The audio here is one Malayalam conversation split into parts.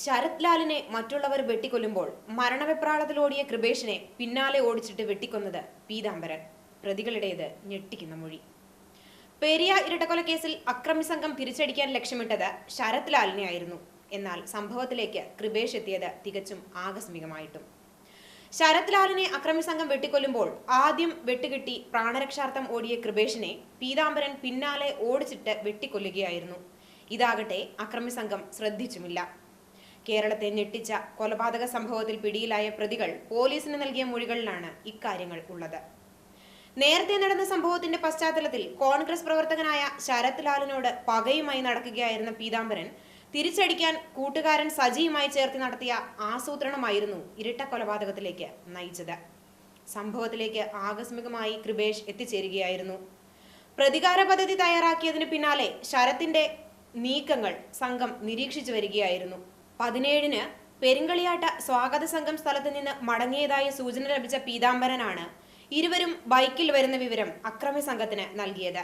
ശരത് ലാലിനെ മറ്റുള്ളവർ വെട്ടിക്കൊല്ലുമ്പോൾ മരണവെപ്രാളത്തിലോടിയ കൃപേഷിനെ പിന്നാലെ ഓടിച്ചിട്ട് വെട്ടിക്കൊന്നത് പീതാംബരൻ. പ്രതികളുടേത് ഞെട്ടിക്കുന്ന മൊഴി. പെരിയ ഇരട്ടക്കൊലക്കേസിൽ അക്രമി സംഘം തിരിച്ചടിക്കാൻ ലക്ഷ്യമിട്ടത് ശരത് ലാലിനെ ആയിരുന്നു. എന്നാൽ സംഭവത്തിലേക്ക് കൃപേഷ് എത്തിയത് തികച്ചും ആകസ്മികമായിട്ടും. ശരത് ലാലിനെ അക്രമി സംഘം വെട്ടിക്കൊല്ലുമ്പോൾ ആദ്യം വെട്ടുകിട്ടി പ്രാണരക്ഷാർത്ഥം ഓടിയ കൃപേഷിനെ പീതാംബരൻ പിന്നാലെ ഓടിച്ചിട്ട് വെട്ടിക്കൊല്ലുകയായിരുന്നു. ഇതാകട്ടെ അക്രമി സംഘം ശ്രദ്ധിച്ചുമില്ല. കേരളത്തെ ഞെട്ടിച്ച കൊലപാതക സംഭവത്തിൽ പിടിയിലായ പ്രതികൾ പോലീസിന് നൽകിയ മൊഴികളിലാണ് ഇക്കാര്യങ്ങൾ ഉള്ളത്. നേരത്തെ നടന്ന സംഭവത്തിന്റെ പശ്ചാത്തലത്തിൽ കോൺഗ്രസ് പ്രവർത്തകനായ ശരത് ലാലിനോട് പകയുമായി നടക്കുകയായിരുന്ന പീതാംബരൻ തിരിച്ചടിക്കാൻ കൂട്ടുകാരൻ സജിയുമായി ചേർത്ത് നടത്തിയ ആസൂത്രണമായിരുന്നു ഇരട്ട കൊലപാതകത്തിലേക്ക് നയിച്ചത്. സംഭവത്തിലേക്ക് ആകസ്മികമായി കൃപേഷ് എത്തിച്ചേരുകയായിരുന്നു. പ്രതികാര പദ്ധതി തയ്യാറാക്കിയതിന് പിന്നാലെ ശരത്തിന്റെ നീക്കങ്ങൾ സംഘം നിരീക്ഷിച്ചു വരികയായിരുന്നു. പതിനേഴിന് പെരിങ്കളിയാട്ട സ്വാഗത സംഘം സ്ഥലത്ത് നിന്ന് മടങ്ങിയതായി സൂചന ലഭിച്ച പീതാംബരനാണ് ഇരുവരും ബൈക്കിൽ വരുന്ന വിവരം അക്രമി സംഘത്തിന് നൽകിയത്.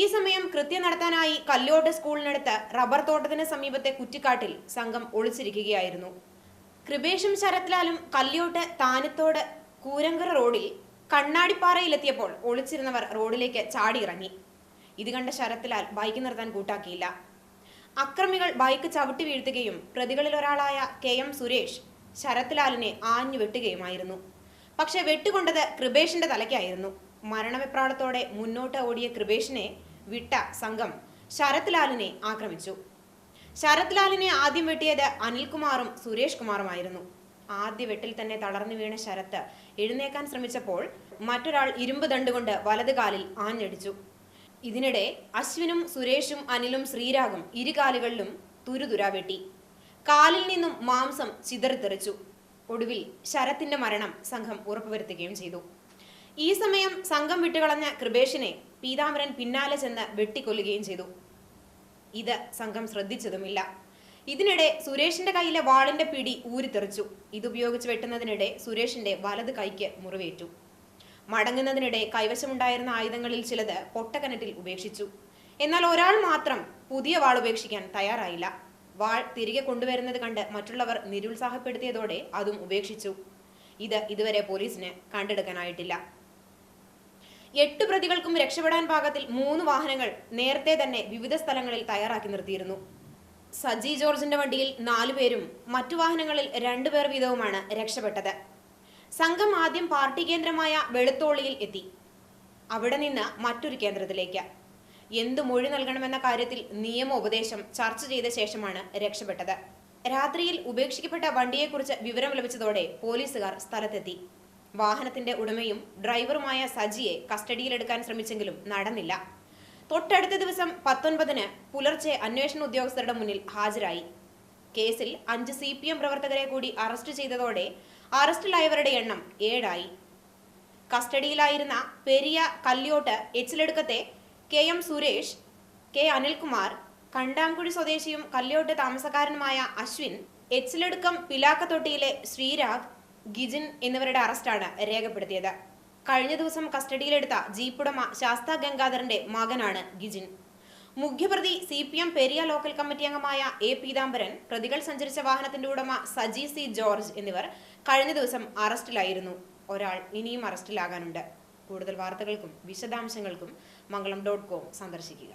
ഈ സമയം കൃത്യം നടത്താനായി കല്ലോട്ട് സ്കൂളിനടുത്ത് റബ്ബർ തോട്ടത്തിന് സമീപത്തെ കുറ്റിക്കാട്ടിൽ സംഘം ഒളിച്ചിരിക്കുകയായിരുന്നു. കൃപേഷും ശരത്ലാലും കല്യോട്ട് താനത്തോട് കൂരങ്കര റോഡിൽ കണ്ണാടിപ്പാറയിലെത്തിയപ്പോൾ ഒളിച്ചിരുന്നവർ റോഡിലേക്ക് ചാടിയിറങ്ങി. ഇത് കണ്ട ശരത്ലാൽ ബൈക്ക് നിർത്താൻ കൂട്ടാക്കിയില്ല. അക്രമികൾ ബൈക്ക് ചവിട്ടി വീഴ്ത്തുകയും പ്രതികളിലൊരാളായ കെ എം സുരേഷ് ശരത്ലാലിനെ ആഞ്ഞു വെട്ടുകയുമായിരുന്നു. പക്ഷെ വെട്ടുകൊണ്ടത് കൃപേഷിന്റെ തലയ്ക്കായിരുന്നു. മരണവിപ്രാളത്തോടെ മുന്നോട്ട് ഓടിയ കൃപേഷിനെ വിട്ട സംഘം ശരത്ലാലിനെ ആക്രമിച്ചു. ശരത്ലാലിനെ ആദ്യം വെട്ടിയത് അനിൽകുമാറും സുരേഷ് കുമാറുമായിരുന്നു. ആദ്യ വെട്ടിൽ തന്നെ തളർന്നു വീണ ശരത്ത് എഴുന്നേക്കാൻ ശ്രമിച്ചപ്പോൾ മറ്റൊരാൾ ഇരുമ്പ് ദണ്ടുകൊണ്ട് വലത് കാലിൽ ആഞ്ഞടിച്ചു. ഇതിനിടെ അശ്വിനും സുരേഷും അനിലും ശ്രീരാഗും ഇരുകാലുകളിലും തുരുതുരാ വെട്ടി. കാലിൽ നിന്നും മാംസം ചിതറിത്തെറിച്ചു. ഒടുവിൽ ശരത്തിന്റെ മരണം സംഘം ഉറപ്പുവരുത്തുകയും ചെയ്തു. ഈ സമയം സംഘം വിട്ടുകളഞ്ഞ കൃപേഷിനെ പീതാംബരൻ പിന്നാലെ ചെന്ന് വെട്ടിക്കൊല്ലുകയും ചെയ്തു. ഇത് സംഘം ശ്രദ്ധിച്ചതുമില്ല. ഇതിനിടെ സുരേഷിന്റെ കയ്യിലെ വാളിന്റെ പിടി ഊരിത്തെറിച്ചു. ഇതുപയോഗിച്ച് വെട്ടുന്നതിനിടെ സുരേഷിന്റെ വലത് കൈക്ക് മുറിവേറ്റു. മടങ്ങുന്നതിനിടെ കൈവശമുണ്ടായിരുന്ന ആയുധങ്ങളിൽ ചിലത് പൊട്ടക്കനറ്റിൽ ഉപേക്ഷിച്ചു. എന്നാൽ ഒരാൾ മാത്രം പുതിയ വാൾ ഉപേക്ഷിക്കാൻ തയ്യാറായില്ല. വാൾ തിരികെ കൊണ്ടുവരുന്നത് കണ്ട് മറ്റുള്ളവർ നിരുത്സാഹപ്പെടുത്തിയതോടെ അതും ഉപേക്ഷിച്ചു. ഇത് ഇതുവരെ പോലീസിന് കണ്ടെടുക്കാനായിട്ടില്ല. എട്ട് പ്രതികൾക്കും രക്ഷപ്പെടാൻ പാകത്തിൽ മൂന്ന് വാഹനങ്ങൾ നേരത്തെ തന്നെ വിവിധ സ്ഥലങ്ങളിൽ തയ്യാറാക്കി നിർത്തിയിരുന്നു. സജി ജോർജിന്റെ വണ്ടിയിൽ നാലുപേരും മറ്റു വാഹനങ്ങളിൽ രണ്ടുപേർ വീതവുമാണ് രക്ഷപ്പെട്ടത്. സംഘം ആദ്യം പാർട്ടി കേന്ദ്രമായ വെളുത്തോളിയിൽ എത്തി. അവിടെ നിന്ന് മറ്റൊരു കേന്ദ്രത്തിലേക്ക്. എന്തു മൊഴി നൽകണമെന്ന കാര്യത്തിൽ നിയമോപദേശം ചർച്ച ചെയ്ത ശേഷമാണ് രക്ഷപ്പെട്ടത്. രാത്രിയിൽ ഉപേക്ഷിക്കപ്പെട്ട വണ്ടിയെക്കുറിച്ച് വിവരം ലഭിച്ചതോടെ പോലീസുകാർ സ്ഥലത്തെത്തി. വാഹനത്തിന്റെ ഉടമയും ഡ്രൈവറുമായ സജിയെ കസ്റ്റഡിയിലെടുക്കാൻ ശ്രമിച്ചെങ്കിലും നടന്നില്ല. തൊട്ടടുത്ത ദിവസം പത്തൊൻപതിന് പുലർച്ചെ അന്വേഷണ ഉദ്യോഗസ്ഥരുടെ മുന്നിൽ ഹാജരായി. കേസിൽ അഞ്ച് സി പ്രവർത്തകരെ കൂടി അറസ്റ്റ് ചെയ്തതോടെ അറസ്റ്റിലായവരുടെ എണ്ണം ഏഴായി. കസ്റ്റഡിയിലായിരുന്ന Periya Kalyot എച്ചിലെടുക്കത്തെ K M Suresh K Anilkumar Kandamkuzhi സ്വദേശിയും കല്യോട്ട് താമസക്കാരനുമായ അശ്വിൻ എച്ചിലെടുക്കം പിലാക്കത്തൊട്ടിയിലെ ശ്രീരാഗ് ഗിജിൻ എന്നിവരുടെ അറസ്റ്റാണ് രേഖപ്പെടുത്തിയത്. കഴിഞ്ഞ ദിവസം കസ്റ്റഡിയിലെടുത്ത ജീപ്പുടമ ശാസ്ത ഗംഗാധരന്റെ മകനാണ് ഗിജിൻ. മുഖ്യപ്രതി C P M Periya local committee അംഗമായ എ പീതാംബരൻ പ്രതികൾ സഞ്ചരിച്ച വാഹനത്തിന്റെ ഉടമ സജി സി ജോർജ് എന്നിവർ കഴിഞ്ഞ ദിവസം അറസ്റ്റിലായിരുന്നു. ഒരാൾ ഇനിയും അറസ്റ്റിലാകാനുണ്ട്. കൂടുതൽ വാർത്തകൾക്കും വിശദാംശങ്ങൾക്കും മംഗളം ഡോട്ട് കോം സന്ദർശിക്കുക.